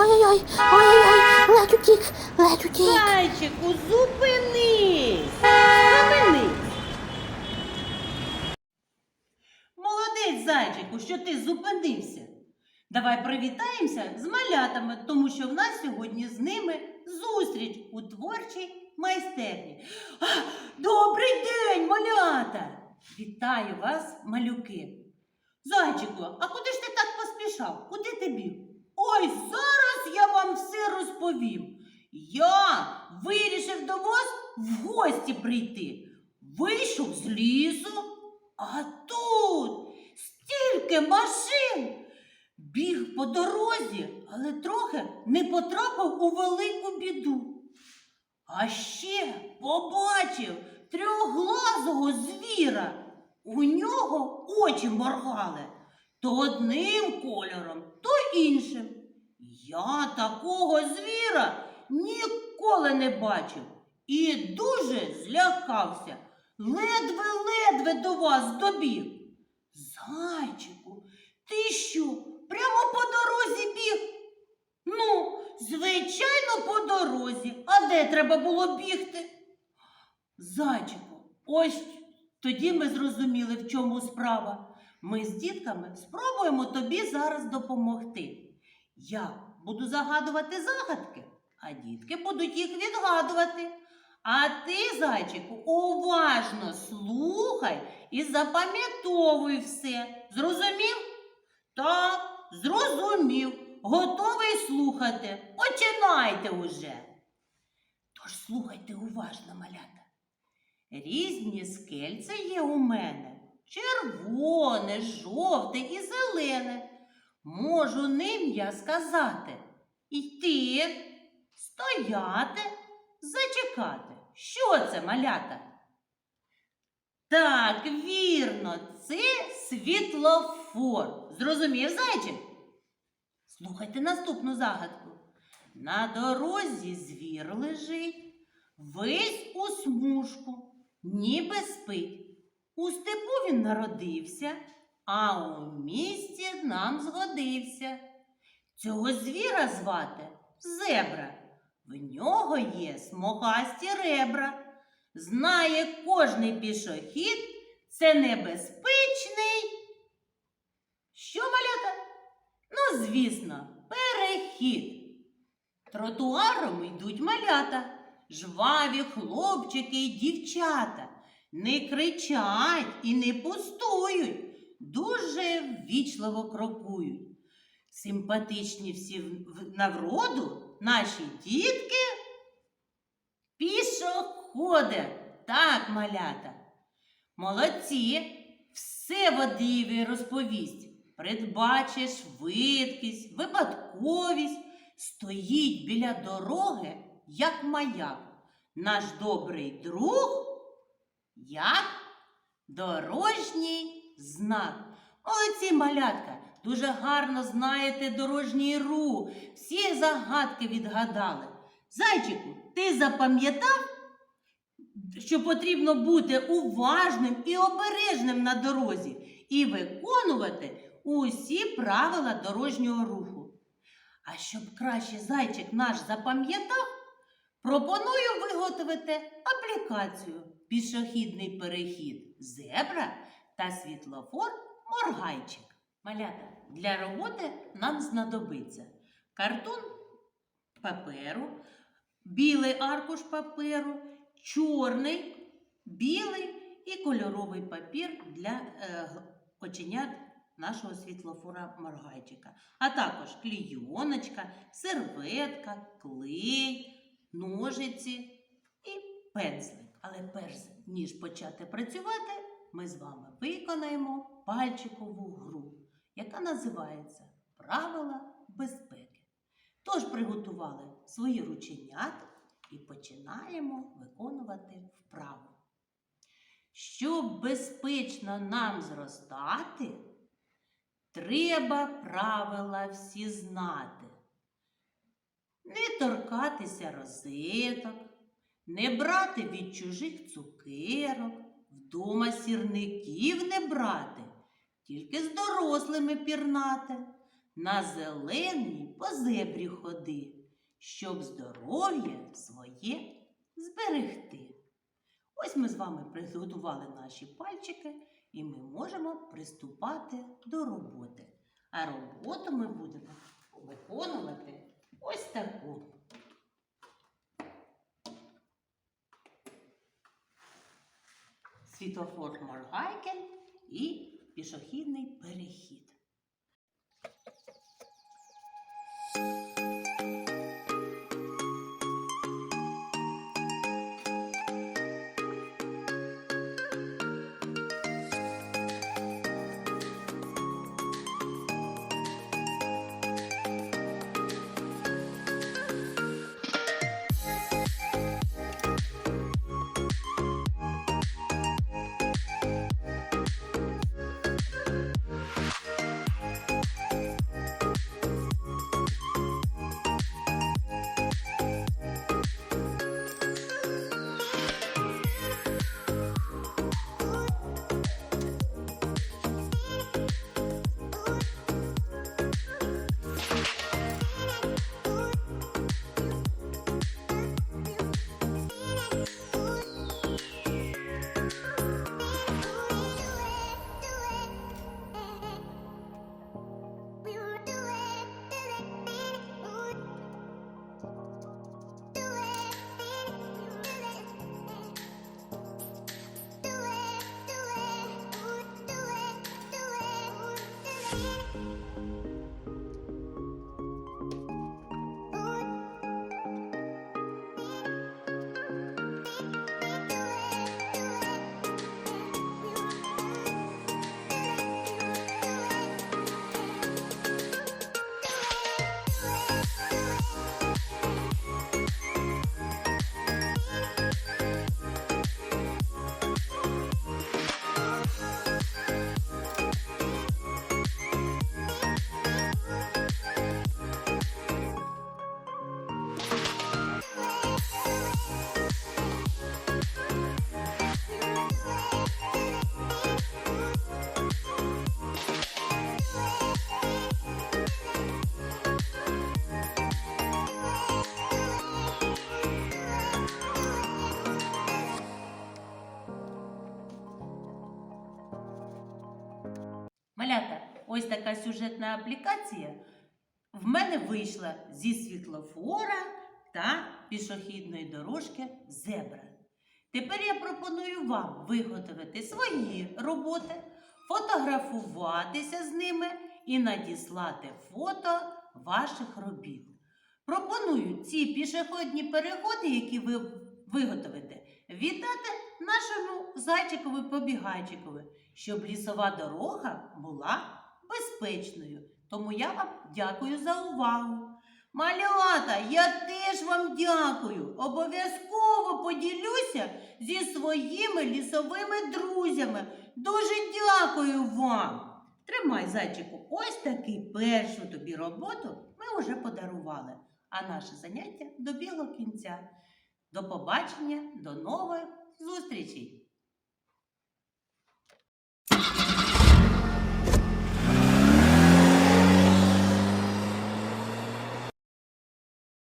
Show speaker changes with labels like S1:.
S1: Ой-ой-ой, ой-ой-ой, ледь утік, ледь утік.
S2: Зайчику, зупинись! Схаменись! Молодець, зайчику, що ти зупинився. Давай привітаємося з малятами, тому що в нас сьогодні з ними зустріч у творчій майстерні. А, добрий день, малята! Вітаю вас, малюки. Зайчику, а куди ж ти так поспішав? Куди ти біг? Ой, зараз я вам все розповім. Я вирішив до вас в гості прийти. Вийшов з лісу, а тут стільки машин. Біг по дорозі, але трохи не потрапив у велику біду. А ще побачив трьохглазого звіра. У нього очі моргали то одним кольором, то іншим. Я такого звіра ніколи не бачив і дуже злякався. Ледве-ледве до вас добіг. Зайчику, ти що, прямо по дорозі біг? Ну, звичайно, по дорозі. А де треба було бігти? Зайчику, ось тоді ми зрозуміли, в чому справа. Ми з дітками спробуємо тобі зараз допомогти. Я буду загадувати загадки, а дітки будуть їх відгадувати. А ти, зайчику, уважно слухай і запам'ятовуй все. Зрозумів? Так, зрозумів. Готовий слухати. Починайте уже. Тож слухайте уважно, малята. Різні скельця є у мене. Червоне, жовте і зелене. Можу ним я сказати. Йти, стояти, зачекати. Що це, малята? Так, вірно, це світлофор. Зрозумів, зайчик? Слухайте наступну загадку. На дорозі звір лежить, весь у смужку, ніби спить. У степу він народився, а у місті нам згодився. Цього звіра звати зебра. В нього є смугасті ребра. Знає кожний пішохід, це небезпечний. Що, малята? Ну, звісно, перехід. Тротуаром йдуть малята, жваві хлопчики і дівчата. Не кричать і не пустують, дуже ввічливо крокують. Симпатичні всі на вроду наші дітки пішоходи. Так, малята. Молодці, все водиві розповість. Передбачить швидкість, випадковість, стоїть біля дороги, як маяк. Наш добрий друг, як дорожній знак. Молодці, малятка, дуже гарно знаєте дорожній рух, всі загадки відгадали. Зайчику, ти запам'ятав, що потрібно бути уважним і обережним на дорозі і виконувати усі правила дорожнього руху. А щоб краще зайчик наш запам'ятав, пропоную виготовити аплікацію Пішохідний перехід зебра та світлофор моргайчик. Малята, для роботи нам знадобиться картон паперу, білий аркуш паперу, чорний, білий і кольоровий папір для е, оченят нашого світлофора моргайчика, а також клійоночка, серветка, клей, ножиці і пензлик. Але перш ніж почати працювати, ми з вами виконаємо пальчикову гру, яка називається Правила безпеки. Тож приготували свої рученята і починаємо виконувати вправу. Щоб безпечно нам зростати, треба правила всі знати. Не торкатися розеток, не брати від чужих цукерок, вдома сірників не брати, тільки з дорослими пірнати, на зеленій по зебрі ходи, щоб здоров'я своє зберегти. Ось ми з вами приготували наші пальчики, і ми можемо приступати до роботи. А роботу ми будемо виконувати ось таку. Світлофор Моргайкен і пішохідний перехід. Bye. Малята, ось така сюжетна аплікація в мене вийшла зі світлофора та пішохідної дорожки зебра. Тепер я пропоную вам виготовити свої роботи, фотографуватися з ними і надіслати фото ваших робіт. Пропоную ці пішохідні переходи, які ви виготовите, віддати нашому зайчикові побігайчикові, щоб лісова дорога була безпечною. Тому я вам дякую за увагу. Малята, я теж вам дякую. Обов'язково поділюся зі своїми лісовими друзями. Дуже дякую вам. Тримай, зайчику, ось таки першу тобі роботу ми вже подарували. А наше заняття добігло кінця. До побачення, до нових зустрічей!